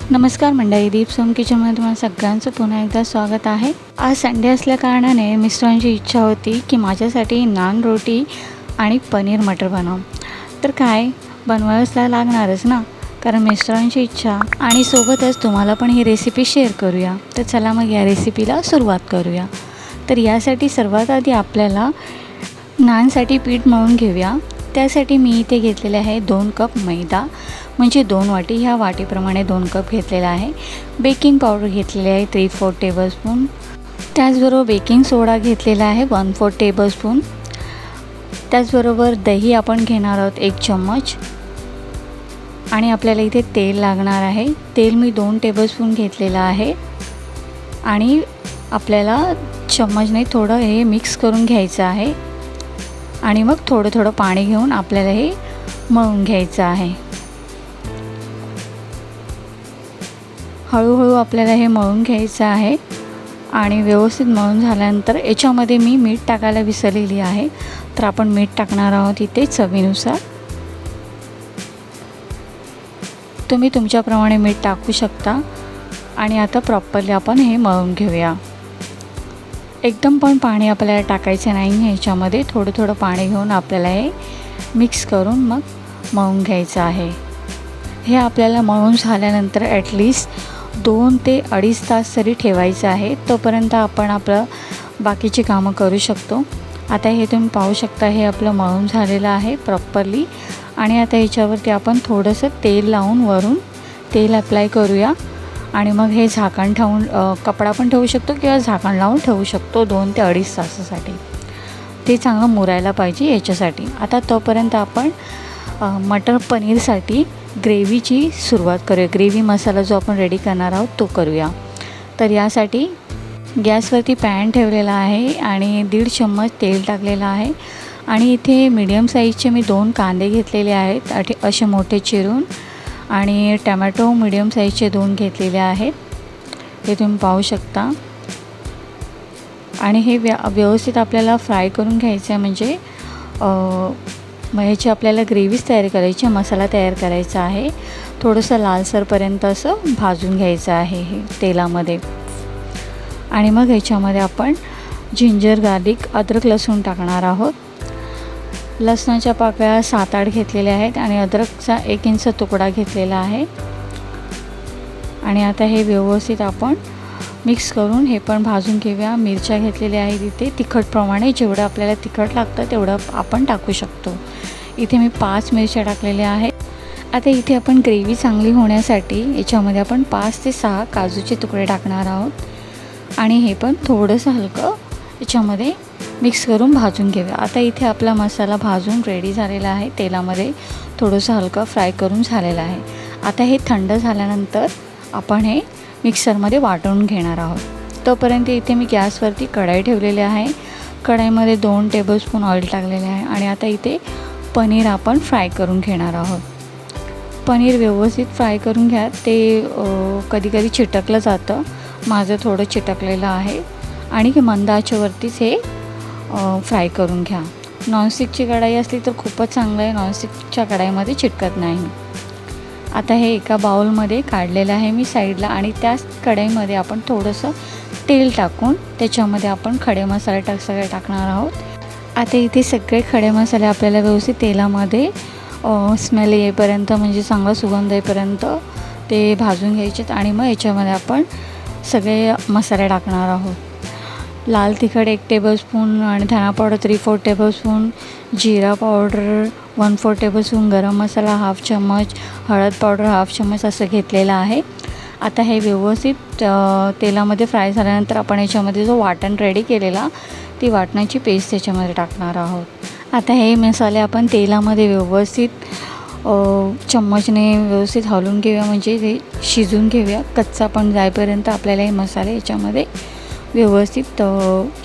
नमस्कार मंडळी दीप सोम किचनमध्ये तुम्हाला सगळ्यांचं पुन्हा एकदा स्वागत आहे. आज संडे असल्या कारणाने मिस्टरांची इच्छा होती की माझ्यासाठी नान रोटी आणि पनीर मटर बनव. तर काय बनवायच लागणारच ना? कारण मिस्टरांची इच्छा आणि सोबतच तुम्हाला पण ही रेसिपी शेअर करूया. तर चला मग या रेसिपीला सुरुवात करूया. तर यासाठी सर्वात आधी आपल्याला नानसाठी पीठ मळून घेऊया. त्यासाठी मी इथे घेतलेले आहे दोन कप मैदा. म्हणजे दोन वाटी ह्या वाटीप्रमाणे दोन कप घेतलेला आहे. बेकिंग पावडर घेतलेली आहे थ्री फोर टेबलस्पून त्याचबरोबर बेकिंग सोडा घेतलेला आहे वन फोर टेबलस्पून त्याचबरोबर दही आपण घेणार आहोत एक चम्मच. आणि आपल्याला इथे तेल लागणार आहे. तेल मी दोन टेबलस्पून घेतलेलं आहे. आणि आपल्याला चम्मचने थोडं हे मिक्स करून घ्यायचं आहे. आणि मग थोडं थोडं पाणी घेऊन आपल्याला हे मळून घ्यायचं आहे. हळूहळू आपल्याला हे मळून घ्यायचं आहे. आणि व्यवस्थित मळून झाल्यानंतर याच्यामध्ये मी मीठ टाकायला विसरलेली आहे. तर आपण मीठ टाकणार आहोत इथे चवीनुसार. तुम्ही तुमच्याप्रमाणे मीठ टाकू शकता. आणि आता प्रॉपरली आपण हे मळून घेऊया. एकदम पण पाणी आपल्याला टाकायचं नाही ह्याच्यामध्ये थोडं थोडं पाणी घेऊन आपल्याला हे मिक्स करून मग मळून घ्यायचं आहे. हे आपल्याला मळून झाल्यानंतर ॲटलिस्ट दोन ते अडीच तास तरी ठेवायचं आहे तोपर्यंत आपण आपलं बाकीची कामं करू शकतो. आता हे तुम्ही पाहू शकता हे आपलं मळून झालेलं आहे प्रॉपरली आणि आता ह्याच्यावरती आपण थोडंसं तेल लावून वरून तेल अप्लाय करूया. आणि मग हे झाकण ठेवून कपडा पण ठेवू शकतो किंवा झाकण लावून ठेवू शकतो दोन ते अडीच तासासाठी. ते चांगलं मुरायला पाहिजे याच्यासाठी. आता तोपर्यंत आपण मटर पनीरसाठी ग्रेव्हीची सुरुवात करूया. ग्रेव्ही मसाला जो आपण रेडी करणार आहोत तो करूया. तर यासाठी गॅसवरती पॅन ठेवलेला आहे आणि दीड चम्मच तेल टाकलेलं आहे. आणि इथे मीडियम साईजचे मी दोन कांदे घेतलेले आहेत. अठे असे मोठे चिरून आणि टमॅटो मीडियम साईजचे दोन घेतलेले आहेत. हे तुम्ही पाहू शकता. आणि हे व्या व्यवस्थित आपल्याला फ्राय करून घ्यायचं आहे म्हणजे मग ह्याची आपल्याला ग्रेव्हीच तयार करायची मसाला तयार करायचा आहे. थोडंसं लालसरपर्यंत असं भाजून घ्यायचं आहे हे तेलामध्ये. आणि मग ह्याच्यामध्ये आपण जिंजर गार्लिक अद्रक लसूण टाकणार आहोत. लसणाच्या पाकळ्या सात आठ घेतलेल्या आहेत आणि अद्रकचा एक इंच तुकडा घेतलेला आहे. आणि आता हे व्यवस्थित आपण मिक्स करून हे पण भाजून घेऊया. मिरच्या घेतलेल्या आहेत इथे. तिखटप्रमाणे जेवढं आपल्याला तिखट लागतं तेवढं आपण टाकू शकतो. इथे मी पाच मिरच्या टाकलेल्या आहेत. आता इथे आपण ग्रेव्ही चांगली होण्यासाठी याच्यामध्ये आपण पाच ते सहा काजूचे तुकडे टाकणार आहोत. आणि हे पण थोडंसं हलकं याच्यामध्ये मिक्स करून भाजून घेऊया. आता इथे आपला मसाला भाजून रेडी झालेला आहे. तेलामध्ये थोडंसं हलकं फ्राय करून झालेलं आहे. आता हे थंड झाल्यानंतर आपण हे मिक्सरमध्ये वाटून घेणार आहोत. तोपर्यंत इथे मी गॅसवरती कढाई ठेवलेली आहे. कढाईमध्ये दोन टेबलस्पून ऑइल टाकलेले आहे आणि आता इथे पनीर आपण फ्राय करून घेणार आहोत. पनीर व्यवस्थित फ्राय करून घ्या. ते कधीकधी चिटकलं जातं. माझं थोडं चिटकलेलं आहे. आणि मंद मंदाच्यावरतीच हे फ्राय करून घ्या. नॉनस्टिकची कढाई असली तर खूपच चांगलं आहे. नॉनस्टिकच्या कढाईमध्ये चिटकत नाही. आता हे एका बाउलमध्ये काढलेलं आहे मी साईडला आणि त्याच कढईमध्ये आपण थोडंसं तेल टाकून त्याच्यामध्ये आपण खडे मसाले टाक सगळे टाकणार आहोत. आता इथे सगळे खडे मसाले आपल्याला व्यवस्थित तेलामध्ये स्मेल येईपर्यंत म्हणजे चांगला सुगंध येईपर्यंत ते भाजून घ्यायचेत आणि मग याच्यामध्ये आपण सगळे मसाले टाकणार आहोत. लाल तिखट एक टेबलस्पून आणि धना पावडर थ्री फोर टेबलस्पून जिरा powder one four tablespoon garam masala half चम्मच हळद पावडर हाफ चम्मच असं घेतलेलं आहे. आता हे व्यवस्थित तेलामध्ये फ्राय झाल्यानंतर आपण याच्यामध्ये जो वाटण रेडी केलेला ती वाटणाची पेस्ट त्याच्यामध्ये टाकणार आहोत. आता हे मसाले आपण तेलामध्ये व्यवस्थित चम्मचने व्यवस्थित हलवून घेऊया म्हणजे ते शिजून घेऊया. कच्चा पण जाईपर्यंत आपल्याला हे मसाले याच्यामध्ये व्यवस्थित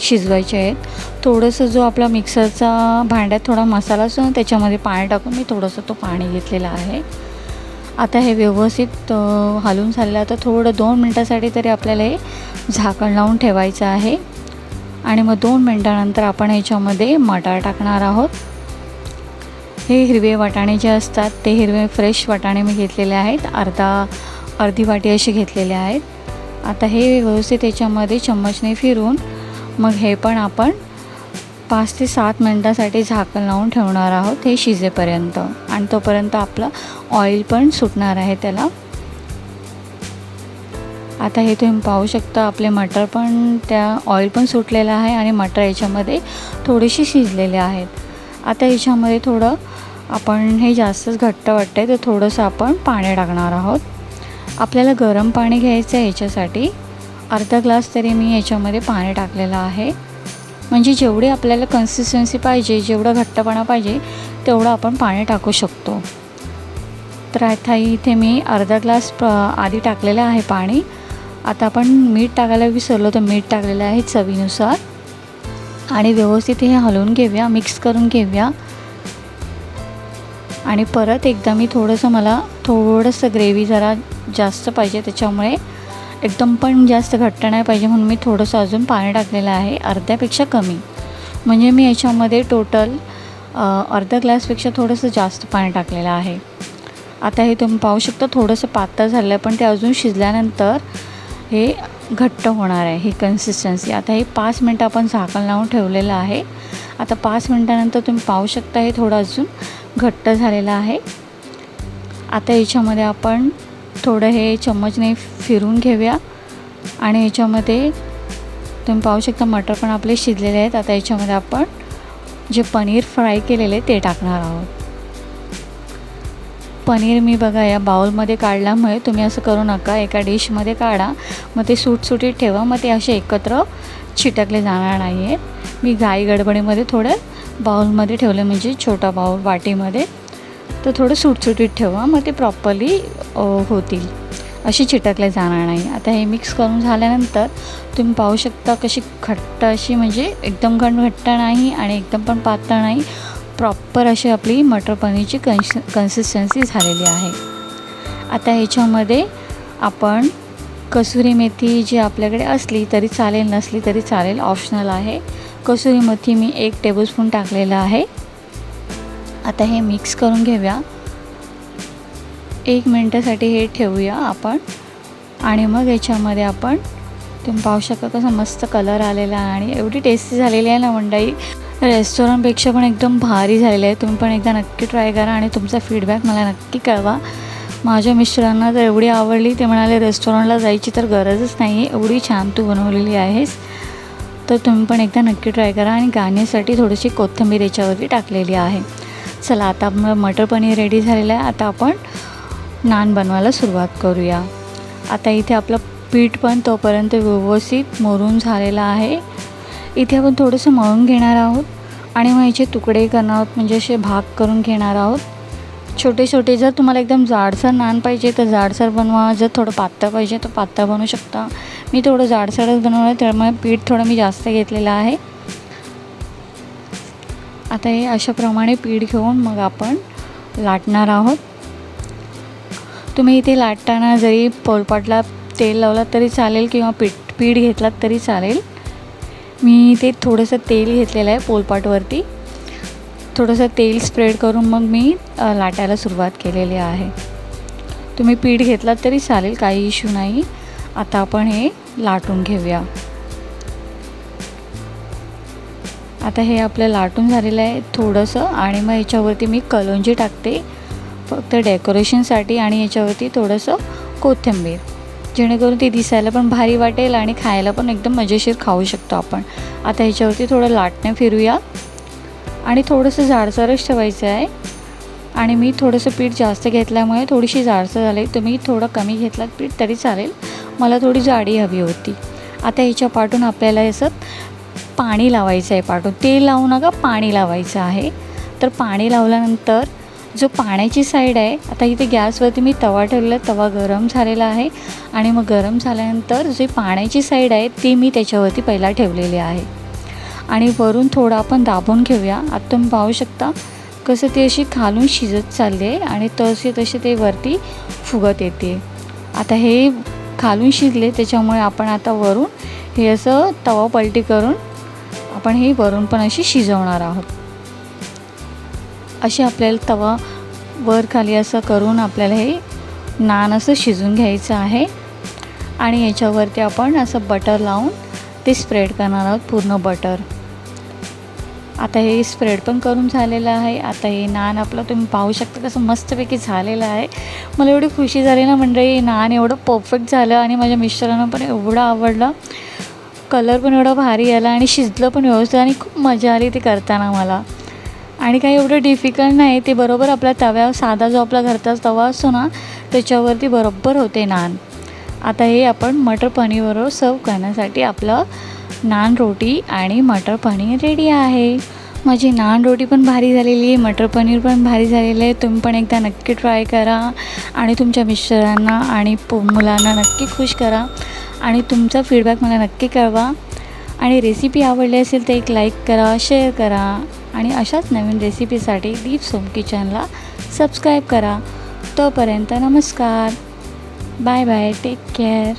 शिजवायचे आहेत. थोडंसं जो आपला मिक्सरचा भांड्यात थोडा मसाला असतो त्याच्यामध्ये पाणी टाकून मी थोडंसं तो पाणी घेतलेला आहे. आता हे व्यवस्थित हलून झालेलं आता थोडं दोन मिनटासाठी तरी आपल्याला हे झाकण लावून ठेवायचं आहे. आणि मग दोन मिनटानंतर आपण ह्याच्यामध्ये मटार टाकणार आहोत. हे हिरवे वाटाणे जे असतात ते हिरवे फ्रेश वाटाणे मी घेतलेले आहेत. अर्धा अर्धी वाटी असे घेतलेले आहेत. आता हे व्यवस्थित याच्यामध्ये चम्मचने फिरून मग हे पण आपण पाच ते सात मिनटासाठी झाकण लावून ठेवणार आहोत हे शिजेपर्यंत. आणि तोपर्यंत आपलं ऑइल पण सुटणार आहे त्याला. आता हे तुम्ही पाहू शकता आपले मटर पण त्या ऑइल पण सुटलेलं आहे आणि मटर याच्यामध्ये थोडेसे शिजलेले आहेत. आता याच्यामध्ये थोडं आपण हे जास्तच घट्ट वाटतं आहे तर थोडंसं आपण पाणी टाकणार आहोत. आपल्याला गरम पाणी घ्यायचं आहे याच्यासाठी. अर्धा ग्लास तरी मी याच्यामध्ये पाणी टाकलेलं आहे. म्हणजे जेवढी आपल्याला कन्सिस्टन्सी पाहिजे जेवढं घट्टपणा पाहिजे तेवढं आपण पाणी टाकू शकतो. तर आता इथे मी अर्धा ग्लास प आधी टाकलेलं आहे पाणी. आता आपण मीठ टाकायला विसरलो तर मीठ टाकलेलं आहे चवीनुसार. आणि व्यवस्थित हे हलवून घेऊया मिक्स करून घेऊया. आणि परत एकदा मी थोडंसं मला थोडंसं ग्रेव्ही जरा जास्त पाहिजे त्याच्यामुळे एकदम पण जास्त घट्ट नाही पाहिजे म्हणून मी थोडंसं अजून पाणी टाकलेलं आहे अर्ध्यापेक्षा कमी. म्हणजे मी याच्यामध्ये टोटल अर्धा ग्लासपेक्षा थोडंसं जास्त पाणी टाकलेलं आहे. आता हे तुम्ही पाहू शकता थोडंसं पातळ झालं आहे पण ते अजून शिजल्यानंतर हे घट्ट होणार आहे ही कन्सिस्टन्सी आता हे पाच मिनटं आपण झाकण लावून ठेवलेलं आहे. आता पाच मिनटानंतर तुम्ही पाहू शकता हे थोडं अजून घट्ट झालेला आहे. आता याच्यामध्ये आपण थोडं हे चम्मचने फिरून घेऊया. आणि याच्यामध्ये तुम्ही पाहू शकता मटर पण आपले शिजलेले आहेत. आता याच्यामध्ये आपण जे पनीर फ्राय केलेले ते टाकणार आहोत. पनीर मी बघा या बाउलमध्ये काढल्यामुळे तुम्ही असं करू नका. एका डिशमध्ये काढा. मग ते सुटसुटीत ठेवा. मग ते असे एकत्र चिटकले जाणार नाही आहेत मी घाई गडबडीमध्ये थोडं बाउलमध्ये ठेवलं म्हणजे छोटा बाउल वाटीमध्ये तर थोडं सुटसुटीत ठेवा मग ते प्रॉपरली होतील. अशी चिटकले जाणार नाही. आता हे मिक्स करून झाल्यानंतर तुम्ही पाहू शकता कशी घट्ट अशी म्हणजे एकदम घण घट्ट नाही आणि एकदम पण पातळ नाही. प्रॉपर अशी आपली मटर पनीरची कन्स कन्सिस्टन्सी झालेली आहे. आता ह्याच्यामध्ये आपण कसुरी मेथी जी आपल्याकडे असली तरी चालेल नसली तरी चालेल ऑप्शनल आहे. कसुरी मेथी मी एक टेबलस्पून टाकलेलं आहे. आता हे मिक्स करून घेऊया. एक मिनटासाठी हे ठेवूया आपण. आणि मग याच्यामध्ये आपण तुम्ही पाहू शकता कसं मस्त कलर आलेला आहे आणि एवढी टेस्टी झालेली आहे ना मंडई. रेस्टॉरंटपेक्षा पण एकदम भारी झालेलं आहे. तुम्ही पण एकदा नक्की ट्राय करा आणि तुमचा फीडबॅक मला नक्की कळवा. माझ्या मिस्टरांना तर एवढी आवडली. ते म्हणाले रेस्टॉरंटला जायची तर गरजच नाही. आहे एवढी छान तू बनवलेली आहेस. तर तुम्ही पण एकदा नक्की ट्राय करा आणि गाण्यासाठी थोडीशी कोथिंबीर याच्यावरती टाकलेली आहे. चला आता मग मटर पनीर रेडी झालेलं आहे. आता आपण नान बनवायला सुरुवात करूया. आता इथे आपलं पीठ पण तोपर्यंत व्यवस्थित मोरून झालेलं आहे. इथे आपण थोडंसं मळून घेणार आहोत. आणि मग याचे तुकडे करणार आहोत म्हणजे असे भाग करून घेणार आहोत. छोटे छोटे जर तुम्हाला एकदम जाडसर नान पाहिजे तर जाडसर बनवा. जर थोडं पातळ पाहिजे तर पातळ बनवू शकता. मी थोडं जाडसरच बनवलं त्यामुळे पीठ थोडं मी जास्त घेतलेलं आहे. आता हे अशाप्रमाणे पीठ घेऊन मग आपण लाटणार आहोत. तुम्ही इथे लाटताना जरी पोलपाटला तेल लावलात तरी चालेल किंवा पीठ पीठ घेतलात तरी चालेल. मी ते थोडंसं तेल घेतलेलं आहे पोलपाटवरती. थोडंसं तेल स्प्रेड करून मग मी लाटायला सुरुवात केलेली आहे. तुम्ही पीठ घेतलात तरी चालेल काही इश्यू नाही. आता आपण हे लाटून घेऊया. आता हे आपलं लाटून झालेलं आहे थोडंसं आणि मग याच्यावरती मी कलोंजी टाकते. फक्त डेकोरेशनसाठी आणि याच्यावरती थोडंसं कोथिंबीर. जेणेकरून ती दिसायला पण भारी वाटेल आणि खायला पण एकदम मजेशीर खाऊ शकतो आपण. आता ह्याच्यावरती थोडं लाटणं फिरूया. आणि थोडंसं जाडसरच ठेवायचं आहे. आणि मी थोडंसं पीठ जास्त घेतल्यामुळे थोडीशी जाडसर झाली. तुम्ही थोडं कमी घेतलात पीठ तरी चालेल. मला थोडी जाडी हवी होती. आता ह्याच्या पाठून आपल्याला असं पाणी लावायचं आहे पाठून. तेल लावू नका पाणी लावायचं आहे. तर पाणी लावल्यानंतर जो पाण्याची साईड आहे आता इथे गॅसवरती मी तवा ठेवलेला तवा गरम झालेला आहे. आणि मग गरम झाल्यानंतर जी पाण्याची साईड आहे ती मी त्याच्यावरती पहिला ठेवलेली आहे. आणि वरून थोडं आपण दाबून घेऊया. आता तुम्ही पाहू शकता कसं ते अशी खालून शिजत चालले आणि तसे तसे ते वरती फुगत येते. आता हे खालून शिजले त्याच्यामुळे आपण आता वरून हे असं तवा पलटी करून आपण हे वरून पण अशी शिजवणार आहोत. असे आपल्याला तवा वर खाली असं करून आपल्याला हे नान असं शिजून घ्यायचं आहे. आणि याच्यावरती आपण असं बटर लावून ते स्प्रेड करणार आहोत पूर्ण बटर आता हे स्प्रेड पण करून झालेलं आहे. आता हे नान आपलं तुम्ही पाहू शकता कसं मस्तपैकी झालेलं आहे. मला एवढी खुशी झाली ना म्हणजे नान एवढं परफेक्ट झालं आणि माझ्या मिस्टरांना पण एवढं आवडलं. कलर पण एवढा भारी आला आणि शिजलं पण व्यवस्थित आणि खूप मजा आली ते करताना मला. आणि काही एवढं डिफिकल्ट नाही ते बरोबर आपल्या तव्यावर साधा जो आपला घरचा तवा असतो ना त्याच्यावरती बरोबर होते नान. आता हे आपण मटर पनीरबरोबर सर्व करण्यासाठी आपलं नान रोटी आणि मटर पनीर रेडी आहे. माझी नान रोटी पण भारी झालेली आहे मटर पनीर पण भारी झालेलं आहे. तुम्ही पण एकदा नक्की ट्राय करा आणि तुमच्या मिस्टरांना आणि पो मुलांना नक्की खुश करा आणि तुमचा फीडबॅक मला नक्की कळवा. आणि रेसिपी आवडली असेल तर एक लाईक करा शेअर करा आणि अशाच नवीन रेसिपीसाठी दीप सोम किचनला सबस्क्राईब करा. तोपर्यंत नमस्कार. Bye bye take care